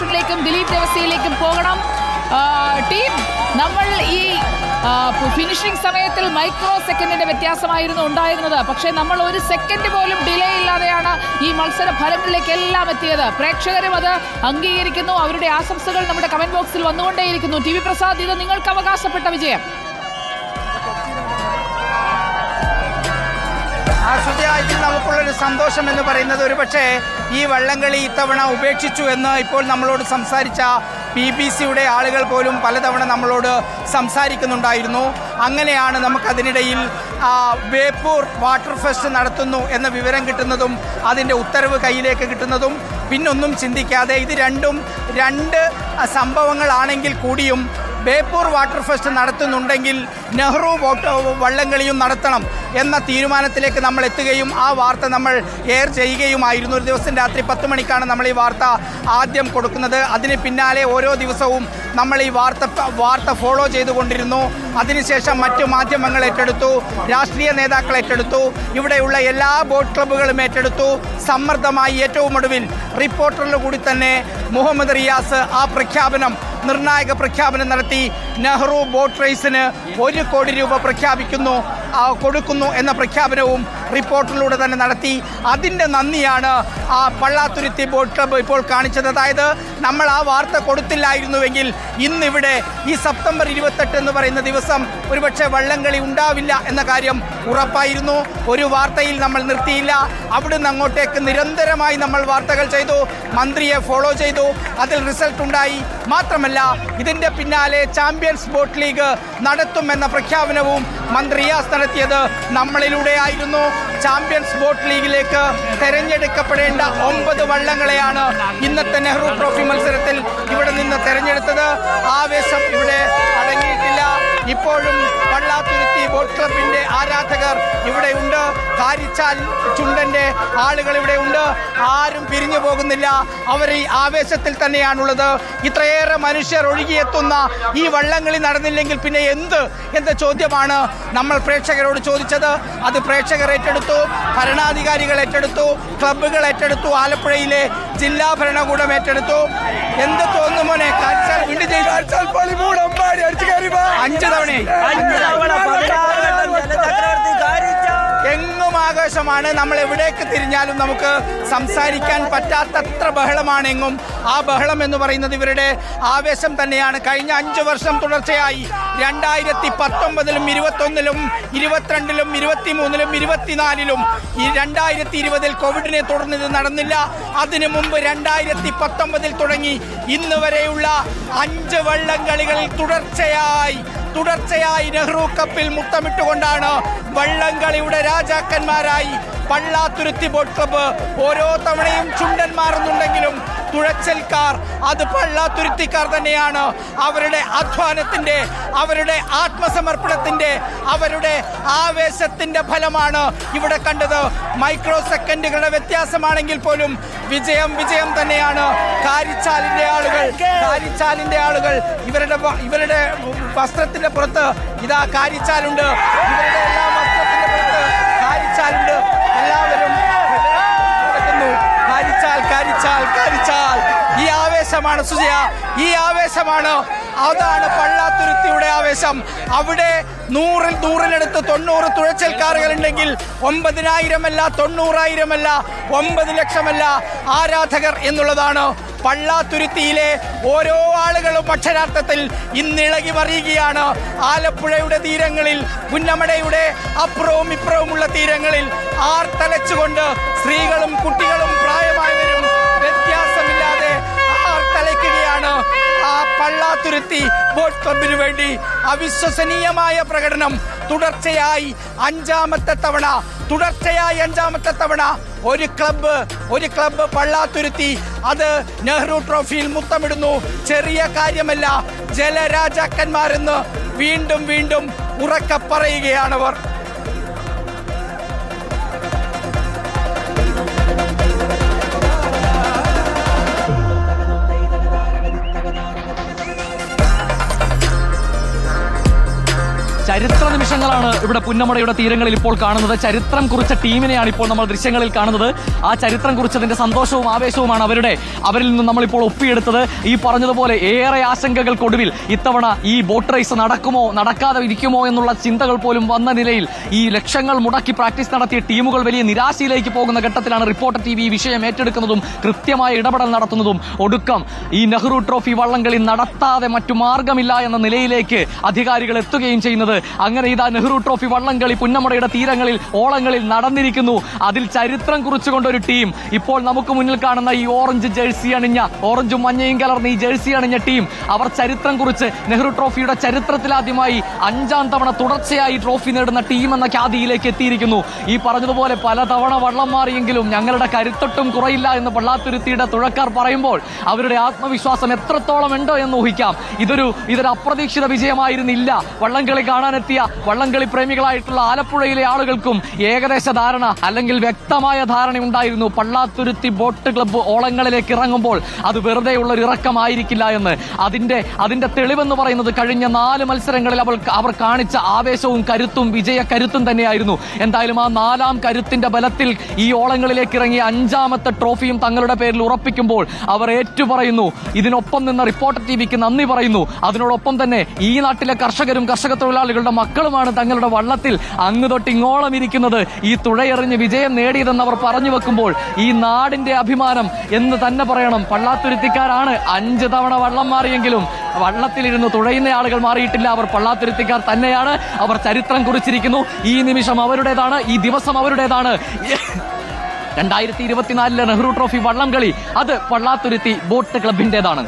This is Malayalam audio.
രാധാകൃഷ്ണനിലേക്കും ദിലീപ് ദേവസ്യയിലേക്കും പോകണം. ടീം നമ്മൾ ഈ ഫിനിഷിംഗ് സമയത്തിൽ മൈക്രോ സെക്കൻഡിന്റെ വ്യത്യാസമായിരുന്നു ഉണ്ടായിരുന്നത്. പക്ഷേ നമ്മൾ ഒരു സെക്കൻഡ് പോലും ഡിലേ ഇല്ലാതെയാണ് ഈ മത്സര ഫലങ്ങളിലേക്ക് എല്ലാം എത്തിയത്. പ്രേക്ഷകരും അത് അംഗീകരിക്കുന്നു. അവരുടെ ആശംസകൾ നമ്മുടെ കമന്റ് ബോക്സിൽ വന്നുകൊണ്ടേയിരിക്കുന്നു. ടി വി പ്രസാദ് ഇത് നിങ്ങൾക്ക് അവകാശപ്പെട്ട വിജയം. ഇതിൽ നമുക്കുള്ളൊരു സന്തോഷം എന്ന് പറയുന്നത് ഒരുപക്ഷെ ഈ വള്ളംകളി ഇത്തവണ ഉപേക്ഷിച്ചു എന്ന് ഇപ്പോൾ നമ്മളോട് സംസാരിച്ച പി ബി സിയുടെ ആളുകൾ പോലും പലതവണ നമ്മളോട് സംസാരിക്കുന്നുണ്ടായിരുന്നു. അങ്ങനെയാണ് നമുക്കതിനിടയിൽ വേപ്പൂർ വാട്ടർ ഫെസ്റ്റ് നടത്തുന്നു എന്ന വിവരം കിട്ടുന്നതും അതിന്റെ ഉത്തരവ് കയ്യിലേക്ക് കിട്ടുന്നതും പിന്നൊന്നും ചിന്തിക്കാതെ ഇത് രണ്ടും രണ്ട് സംഭവങ്ങളാണെങ്കിൽ കൂടിയും ബേപ്പൂർ വാട്ടർ ഫെസ്റ്റ് നടത്തുന്നുണ്ടെങ്കിൽ നെഹ്റു വള്ളംകളിയും നടത്തണം എന്ന തീരുമാനത്തിലേക്ക് നമ്മൾ എത്തുകയും ആ വാർത്ത നമ്മൾ എയർ ചെയ്യുകയുമായിരുന്നു. ഒരു ദിവസം രാത്രി പത്ത് മണിക്കാണ് നമ്മൾ ഈ വാർത്ത ആദ്യം കൊടുക്കുന്നത്. അതിന് പിന്നാലെ ഓരോ ദിവസവും നമ്മൾ ഈ വാർത്ത വാർത്ത ഫോളോ ചെയ്തുകൊണ്ടിരുന്നു. അതിനുശേഷം മറ്റു മാധ്യമങ്ങൾ ഏറ്റെടുത്തു രാഷ്ട്രീയ നേതാക്കൾ ഏറ്റെടുത്തു ഇവിടെയുള്ള എല്ലാ ബോട്ട് ക്ലബ്ബുകളും ഏറ്റെടുത്തു. സമ്മർദ്ദമായി ഏറ്റവും ഒടുവിൽ റിപ്പോർട്ടറിൽ കൂടി തന്നെ മുഹമ്മദ് റിയാസ് ആ പ്രഖ്യാപനം നിർണായക പ്രഖ്യാപനം നടത്തി. നെഹ്റു ബോട്ട് റേസിന് ഒരു കോടി രൂപ പ്രഖ്യാപിക്കുന്നു. കൊടുക്കുന്നു എന്ന പ്രഖ്യാപനവും റിപ്പോർട്ടിലൂടെ തന്നെ നടത്തി. അതിന്റെ നന്ദിയാണ് ആ പള്ളാത്തുരുത്തി ബോട്ട് ക്ലബ്ബ് ഇപ്പോൾ കാണിച്ചത്. അതായത് നമ്മൾ ആ വാർത്ത കൊടുത്തില്ലായിരുന്നുവെങ്കിൽ ഇന്നിവിടെ ഈ സെപ്റ്റംബർ ഇരുപത്തെട്ട് എന്ന് പറയുന്ന ദിവസം ഒരുപക്ഷെ വള്ളംകളി ഉണ്ടാവില്ല എന്ന കാര്യം ഉറപ്പായിരുന്നു. ഒരു വാർത്തയിൽ നമ്മൾ നിർത്തിയില്ല. അവിടുന്ന് അങ്ങോട്ടേക്ക് നിരന്തരമായി നമ്മൾ വാർത്തകൾ ചെയ്തു. മന്ത്രിയെ ഫോളോ ചെയ്തു. അതിൽ റിസൾട്ട് ഉണ്ടായി. മാത്രമല്ല ഇതിന്റെ പിന്നാലെ ചാമ്പ്യൻസ് ബോട്ട് ലീഗ് നടത്തുമെന്ന പ്രഖ്യാപനവും മന്ത്രി റിയാസ് നടത്തിയത് നമ്മളിലൂടെ ആയിരുന്നു ചാമ്പ്യൻസ് ബോട്ട് ലീഗിലേക്ക് തെരഞ്ഞെടുക്കപ്പെടേണ്ട ഒമ്പത് വള്ളങ്ങളെയാണ് ഇന്നത്തെ നെഹ്റു ട്രോഫി മത്സരത്തിൽ ഇവിടെ നിന്ന് തെരഞ്ഞെടുത്തത്. ആവേശം ഇവിടെ അടങ്ങിയിട്ടില്ല. ഇപ്പോഴും പള്ളാത്തുരുത്തി ബോട്ട് ക്ലബിന്റെ ആരാധകർ ഇവിടെ ഉണ്ട്. കാരിച്ചാൽ ചുണ്ടന്റെ ആളുകൾ ഇവിടെ ഉണ്ട്. ആരും പിരിഞ്ഞു പോകുന്നില്ല. അവർ ഈ ആവേശത്തിൽ തന്നെയാണുള്ളത്. ഇത്രയേറെ മനുഷ്യർ ഒഴുകിയെത്തുന്ന ഈ വള്ളംകളി നടന്നില്ലെങ്കിൽ പിന്നെ എന്ത് എന്ന ചോദ്യമാണ് നമ്മൾ പ്രേക്ഷകരോട് ചോദിച്ചത്. അത് പ്രേക്ഷകർ ഏറ്റെടുത്തു ഭരണാധികാരികൾ ഏറ്റെടുത്തു ക്ലബ്ബുകൾ ഏറ്റെടുത്തു ആലപ്പുഴയിലെ ജില്ലാ ഭരണകൂടം ഏറ്റെടുത്തു. എന്ത് തോന്നുമോനെ ജയിച്ചു. അഞ്ച് തവണയായി ആകാശമാണ് നമ്മൾ എവിടേക്ക് തിരിഞ്ഞാലും നമുക്ക് സംസാരിക്കാൻ പറ്റാത്തത്ര ബഹളമാണ് എങ്ങും ആ ബഹളം എന്ന് പറയുന്നത് ഇവരുടെ ആവേശം തന്നെയാണ്. കഴിഞ്ഞ അഞ്ച് വർഷം തുടർച്ചയായി രണ്ടായിരത്തി പത്തൊമ്പതിലും ഇരുപത്തൊന്നിലും ഇരുപത്തിരണ്ടിലും ഇരുപത്തിമൂന്നിലും ഇരുപത്തിനാലിലും ഈ രണ്ടായിരത്തി ഇരുപതിൽ കോവിഡിനെ തുടർന്ന് ഇത് നടന്നില്ല. അതിനു മുമ്പ് രണ്ടായിരത്തി പത്തൊമ്പതിൽ തുടങ്ങി. ഇന്ന് വരെയുള്ള അഞ്ച് വള്ളംകളികളിൽ തുടർച്ചയായി തുടർച്ചയായി നെഹ്റു കപ്പിൽ മുത്തമിട്ടുകൊണ്ടാണ് വള്ളംകളിയുടെ രാജാക്കന്മാരായി പള്ളാത്തുരുത്തി ബോട്ട് ക്ലബ്ബ് ഓരോ തവണയും ചുണ്ടൻ മാറുന്നുണ്ടെങ്കിലും തുഴച്ചൽക്കാർ അത് പള്ളാത്തുരുത്തിക്കാർ തന്നെയാണ്. അവരുടെ അധ്വാനത്തിന്റെ അവരുടെ ആത്മസമർപ്പണത്തിന്റെ അവരുടെ ആവേശത്തിന്റെ ഫലമാണ് ഇവിടെ കണ്ടത്. മൈക്രോ സെക്കൻഡുകളുടെ വ്യത്യാസമാണെങ്കിൽ പോലും വിജയം വിജയം തന്നെയാണ്. കാരിച്ചാലിന്റെ ആളുകൾ കാരിച്ചാലിന്റെ ആളുകൾ ഇവരുടെ ഇവരുടെ വസ്ത്രത്തിന്റെ പുറത്ത് ഇതാ കാരിച്ചാലുണ്ട്. ഇവരുടെ എല്ലാ വസ്ത്രത്തിന്റെ പുറത്ത് കാരിച്ചാലുണ്ട്. എല്ലാവരും ആവേശമാണ് സുജയ. ഈ ആവേശമാണ് അതാണ് പള്ളാത്തുരുത്തിയുടെ ആവേശം. അവിടെ നൂറിൽ നൂറിനടുത്ത് തൊണ്ണൂറ് തുഴച്ചൽക്കാറുകൾ ഉണ്ടെങ്കിൽ ഒമ്പതിനായിരമല്ല തൊണ്ണൂറായിരമല്ല ഒമ്പത് ലക്ഷമല്ല ആരാധകർ എന്നുള്ളതാണ് പള്ളാത്തുരുത്തിയിലെ ഓരോ ആളുകളും അക്ഷരാർത്ഥത്തിൽ ഇന്നിളകി മറിയുകയാണ്. ആലപ്പുഴയുടെ തീരങ്ങളിൽ പുന്നമടയുടെ അപ്പുറവും ഇപ്പുറവുമുള്ള തീരങ്ങളിൽ ആർത്തലച്ചുകൊണ്ട് സ്ത്രീകളും കുട്ടികളും പ്രായമായവരും പള്ളാത്തുരുത്തി ബോട്ട് ക്ലബിനു വേണ്ടി അവിശ്വസനീയമായ പ്രകടനം തുടർച്ചയായി അഞ്ചാമത്തെ തവണ തുടർച്ചയായി അഞ്ചാമത്തെ തവണ ഒരു ക്ലബ്ബ് ഒരു ക്ലബ്ബ് പള്ളാത്തുരുത്തി അത് നെഹ്റു ട്രോഫിയിൽ മുത്തമിടുന്നു. ചെറിയ കാര്യമല്ല ജലരാജാക്കന്മാരെന്ന് വീണ്ടും വീണ്ടും ഉറക്കെ ചരിത്ര നിമിഷങ്ങളാണ് ഇവിടെ പുന്നമടയുടെ തീരങ്ങളിൽ ഇപ്പോൾ കാണുന്നത്. ചരിത്രം കുറിച്ച ടീമിനെയാണ് ഇപ്പോൾ നമ്മൾ ദൃശ്യങ്ങളിൽ കാണുന്നത്. ആ ചരിത്രം കുറിച്ചതിന്റെ സന്തോഷവും ആവേശവുമാണ് അവരുടെ. അവരിൽ നിന്ന് നമ്മളിപ്പോൾ ഒപ്പിയെടുത്തത്. ഈ പറഞ്ഞതുപോലെ ഏറെ ആശങ്കകൾക്കൊടുവിൽ ഇത്തവണ ഈ ബോട്ട് റേസ് നടക്കുമോ നടക്കാതെ ഇരിക്കുമോ എന്നുള്ള ചിന്തകൾ പോലും വന്ന നിലയിൽ ഈ ലക്ഷങ്ങൾ മുടക്കി പ്രാക്ടീസ് നടത്തിയ ടീമുകൾ വലിയ നിരാശയിലേക്ക് പോകുന്ന ഘട്ടത്തിലാണ് റിപ്പോർട്ടർ ടി വി ഈ വിഷയം ഏറ്റെടുക്കുന്നതും കൃത്യമായ ഇടപെടൽ നടത്തുന്നതും. ഒടുക്കം ഈ നെഹ്റു ട്രോഫി വള്ളംകളി നടത്താതെ മറ്റു മാർഗമില്ല എന്ന നിലയിലേക്ക് അധികാരികൾ എത്തുകയും ചെയ്യുന്നത്. അങ്ങനെ ഇതാ നെഹ്റു ട്രോഫി വള്ളംകളി പുന്നമടയുടെ തീരങ്ങളിൽ ഓളങ്ങളിൽ നടന്നിരിക്കുന്നു. അതിൽ ചരിത്രം കുറിച്ചുകൊണ്ട് ഒരു ടീം. ഇപ്പോൾ നമുക്ക് മുന്നിൽ കാണുന്ന ഈ ഓറഞ്ച് ജേഴ്സി അണിഞ്ഞ ഓറഞ്ചും മഞ്ഞയും കലർന്ന ഈ ജേഴ്സി അണിഞ്ഞ ടീം. അവർ ചരിത്രം കുറിച്ച് നെഹ്റു ട്രോഫിയുടെ ചരിത്രത്തിലാദ്യമായി അഞ്ചാം തവണ തുടർച്ചയായി ട്രോഫി നേടുന്ന ടീം എന്ന ഖ്യാതിയിലേക്ക് എത്തിയിരിക്കുന്നു. ഈ പറഞ്ഞതുപോലെ പലതവണ വള്ളം മാറിയെങ്കിലും ഞങ്ങളുടെ കരുത്തൊട്ടും കുറയില്ല എന്ന് പള്ളാത്തുരുത്തിയുടെ തുഴക്കാർ പറയുമ്പോൾ അവരുടെ ആത്മവിശ്വാസം എത്രത്തോളം ഉണ്ടോ എന്ന് ഊഹിക്കാം. ഇതൊരു ഇതൊരു അപ്രതീക്ഷിത വിജയമായിരുന്നില്ല വള്ളംകളി കാണാനെത്തിയ വള്ളംകളി പ്രേമികളായിട്ടുള്ള ആലപ്പുഴയിലെ ആളുകൾക്കും ഏകദേശ ധാരണ അല്ലെങ്കിൽ വ്യക്തമായ ധാരണ ഉണ്ടായിരുന്നു. പള്ളാത്തുരുത്തി ബോട്ട് ക്ലബ്ബ് ഓളങ്ങളിലേക്ക് ഇറങ്ങുമ്പോൾ അത് വെറുതെയുള്ള ഒരു ഇറക്കമായിരിക്കില്ല എന്ന്. അതിന്റെ അതിന്റെ തെളിവെന്ന് പറയുന്നത് കഴിഞ്ഞ നാല് മത്സരങ്ങളിൽ അവൾ അവർ കാണിച്ച ആവേശവും കരുത്തും വിജയ കരുത്തും തന്നെയായിരുന്നു. എന്തായാലും ആ നാലാം കരുത്തിന്റെ ബലത്തിൽ ഈ ഓളങ്ങളിലേക്ക് ഇറങ്ങിയ അഞ്ചാമത്തെ ട്രോഫിയും തങ്ങളുടെ പേരിൽ ഉറപ്പിക്കുമ്പോൾ അവർ ഏറ്റുപറയുന്നു. ഇതിനൊപ്പം നിന്ന് റിപ്പോർട്ടർ ടി വിക്ക് നന്ദി പറയുന്നു. അതിനോടൊപ്പം തന്നെ ഈ നാട്ടിലെ കർഷകരും കർഷക തൊഴിലാളികളുടെ മക്കളുമാണ് തങ്ങളുടെ വള്ളത്തിൽ. അങ്ങ് തൊട്ട് ഇങ്ങോളം ഇരിക്കുന്നത്. ഈ തുഴയെറിഞ്ഞ് വിജയം നേടിയതെന്ന് അവർ പറഞ്ഞു വെക്കുമ്പോൾ ഈ നാടിന്റെ അഭിമാനം എന്ന് തന്നെ പറയണം. പള്ളാത്തുരുത്തിക്കാരാണ് അഞ്ച് തവണ വള്ളം മാറിയെങ്കിലും വള്ളത്തിലിരുന്ന് തുഴയുന്ന ആളുകൾ മാറിയിട്ടില്ല. അവർ പള്ളാത്തുരുത്തിക്കാർ തന്നെയാണ്. അവർ ചരിത്രം കുറിച്ചിരിക്കുന്നു. ഈ നിമിഷം അവരുടേതാണ്. ഈ ദിവസം അവരുടേതാണ്. രണ്ടായിരത്തി ഇരുപത്തിനാലിലെ നെഹ്റു ട്രോഫി വള്ളം കളി. അത് പള്ളാത്തുരുത്തി ബോട്ട് ക്ലബിന്റേതാണ്.